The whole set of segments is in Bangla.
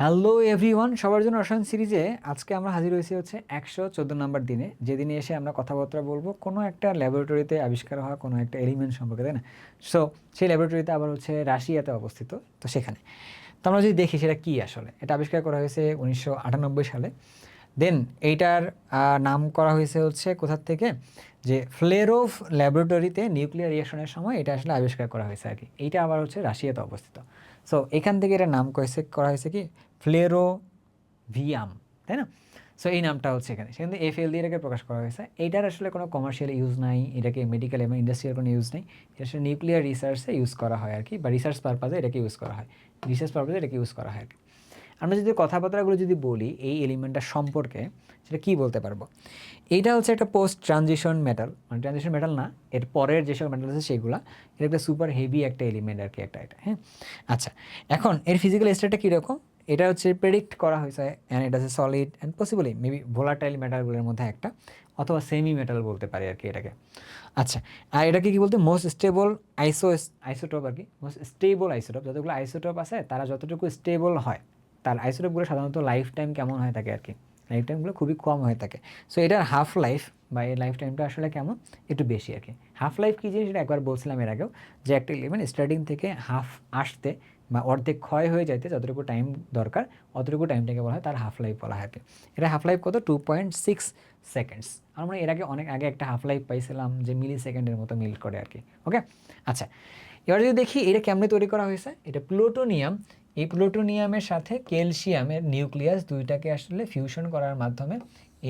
হ্যালো এভরিওয়ান সবার জন্য রসায়ন সিরিজে আজকে আমরা হাজির হয়েছি হচ্ছে একশো চোদ্দ নম্বর দিনে। যেদিনে এসে আমরা কথাবার্তা বলব, কোনো একটা ল্যাবরেটরিতে আবিষ্কার হওয়া, কোনো একটা এলিমেন্ট সম্পর্কে, তাই না? সো সেই ল্যাবরেটরিতে আবার হচ্ছে রাশিয়াতে অবস্থিত, তো সেখানে। তো আমরা যদি দেখি সেটা কী আসলে? এটা আবিষ্কার করা হয়েছে উনিশশো আটানব্বই সালে। দেন এইটার নাম করা হয়েছে হচ্ছে কোথার থেকে? যে ফ্লেরোভ ল্যাবরেটরিতে নিউক্লিয়ার রিয়েকশনের সময় এটা আসলে আবিষ্কার করা হয়েছে আর কি। এইটা আবার হচ্ছে রাশিয়াতে অবস্থিত। সো এখান থেকে এটা নাম করেছে করা হয়েছে কি? ফ্লেরো ভিয়াম তাই না? সো এই নামটা হচ্ছে এখানে। সেখান থেকে এফ এল দিয়ে এটাকে প্রকাশ করা হয়েছে। এইটার আসলে কোনো কমার্শিয়াল ইউজ নাই। এটাকে মেডিকেল এবং ইন্ডাস্ট্রিয়াল কোনো ইউজ নেই। এটা আসলে নিউক্লিয়ার রিসার্চে ইউজ করা হয় আর কি, বা রিসার্চ পারপাজে এটাকে ইউজ করা হয়। রিসার্চ পারপাজে এটাকে ইউজ করা হয় আর কি। আমরা যদি কথাবার্তাগুলো যদি বলি, এই এলিমেন্টটা সম্পর্কে সেটা কী বলতে পারব? এইটা হচ্ছে একটা পোস্ট ট্রানজিশন মেটাল মানে ট্রানজিশন মেটাল না, এর পরের যেসব মেটাল আছে সেগুলো এটা একটা সুপার হেভি একটা এলিমেন্ট আর কি একটা এটা হ্যাঁ? আচ্ছা এখন এর ফিজিক্যাল স্টেটটা কীরকম এটা হচ্ছে প্রেডিক্ট করা হয়েছে অ্যান্ড এটা হচ্ছে solid and possibly maybe volatile মেটালগুলোর মধ্যে একটা, অথবা সেমি মেটাল বলতে পারি আর কি এটাকে। আচ্ছা আর এটাকে কি বলতে? মোস্ট স্টেবল আইসো আইসোটোপ আর কি মোস্ট স্টেবল আইসোটপ যতগুলো আইসোটোপ আছে, তারা যতটুকু স্টেবল হয় তার আইসোটোপগুলো সাধারণত লাইফ টাইম কেমন হয়ে থাকে আর কি লাইফ টাইমগুলো খুবই কম হয়ে থাকে। সো এটার হাফ লাইফ বা এই লাইফ টাইমটা আসলে কেমন? একটু বেশি আর কি হাফ লাইফ কী জিনিস? এটা একবার বলছিলাম এর আগেও যে একটা ইলেভেন স্টার্টিং থেকে হাফ আসতে বা অর্ধেক ক্ষয় হয়ে যাইতে যতটুকু টাইম দরকার, অতটুকু টাইমটাকে বলা হয় তার হাফ লাইফ বলা হয় এটা হাফ লাইফ কত? টু পয়েন্ট সিক্স সেকেন্ডস আমরা এর আগে অনেক আগে একটা হাফ লাইফ পাইছিলাম যে মিলি সেকেন্ডের মতো মিল করে আর কি ওকে আচ্ছা এবার যদি দেখি এটা কেমনে তৈরি করা হয়েছে? এটা প্লুটোনিয়াম এই প্লুটোনিয়ামের সাথে ক্যালসিয়ামের নিউক্লিয়াস দুইটাকে আসলে ফিউশন করার মাধ্যমে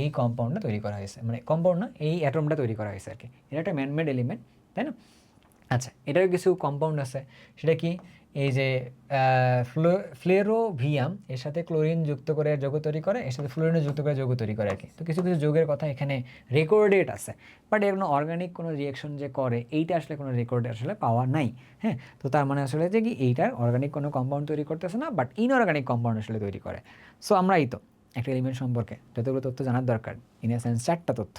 এই কম্পাউন্ডটা তৈরি করা হয়েছে। মানে কম্পাউন্ড না, এই অ্যাটমটা তৈরি করা হয়েছে আর কি। এটা একটা ম্যানমেড এলিমেন্ট তাই না? আচ্ছা এটার কিছু কম্পাউন্ড আছে। সেটা কি? এই যে ফ্লো, ফ্লেরোভিয়াম, এর সাথে ক্লোরিন যুক্ত করে যৌগ তৈরি করে, এর সাথে ফ্লোরিন যুক্ত করে যৌগ তৈরি করে আর কি। তো কিছু কিছু যৌগের কথা এখানে রেকর্ডেড আছে। বাট এর কোনো অর্গানিক কোনো রিয়েকশন যে করে, এইটা আসলে কোনো রেকর্ডে আসলে পাওয়া নাই। হ্যাঁ তো তার মানে আসলে যে কি, এইটার অর্গানিক কোনো কম্পাউন্ড তৈরি করতেছে না বাট ইনঅর্গানিক কম্পাউন্ড আসলে তৈরি করে। সো আমরা এই তো। একটা এলিমেন্ট সম্পর্কে। যতগুলো তথ্য জানার দরকার। ইন এ সেন্স চারটা তথ্য।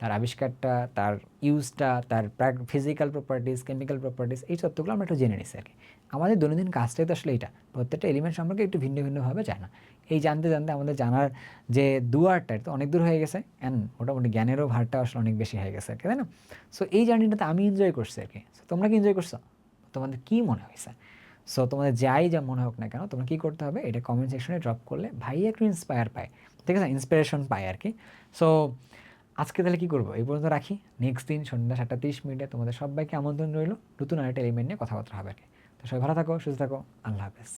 তার আবিষ্কারটা, তার ইউজটা তার ফিজিক্যাল প্রপার্টিস কেমিক্যাল প্রপার্টিস এই তথ্যগুলো আমরা একটু জেনে নিছি আর কি আমাদের দৈনন্দিন কাজটাই তো আসলে এটা প্রত্যেকটা এলিমেন্ট সম্পর্কে একটু ভিন্ন ভিন্নভাবে জানা এই জানতে জানতে আমাদের জানার যে দুয়ারটা তো অনেক দূর হয়ে গেছে। অ্যান্ড মোটামুটি জ্ঞানেরও ভারটা আসলে অনেক বেশি হয়ে গেছে আর কি তাই না? সো এই জার্নিটাতে আমি এনজয় করছি আর কি তোমরা কি এনজয় করছ? তোমাদের কী মনে হয়েছে? সো তোমাদের যাই যা মনে হোক না কেন, তোমরা কী করতে হবে, এটা কমেন্ট সেকশনে ড্রপ করলে ভাই একটু ইন্সপায়ার পায়। ঠিক আছে? ইন্সপিরেশন পায় আর কি। সো আজকে তাহলে কী করব? এই পর্যন্ত রাখি। নেক্সট দিন সন্ধ্যা সাতটা তিরিশ মিনিটে তোমাদের সবাইকে আমন্ত্রণ রইল। নতুন আরেকটা এলিমেন্ট নিয়ে কথাবার্তা হবে আর কি। তো সবাই ভালো থাকো, সুস্থ থাকো। আল্লাহ হাফেজ।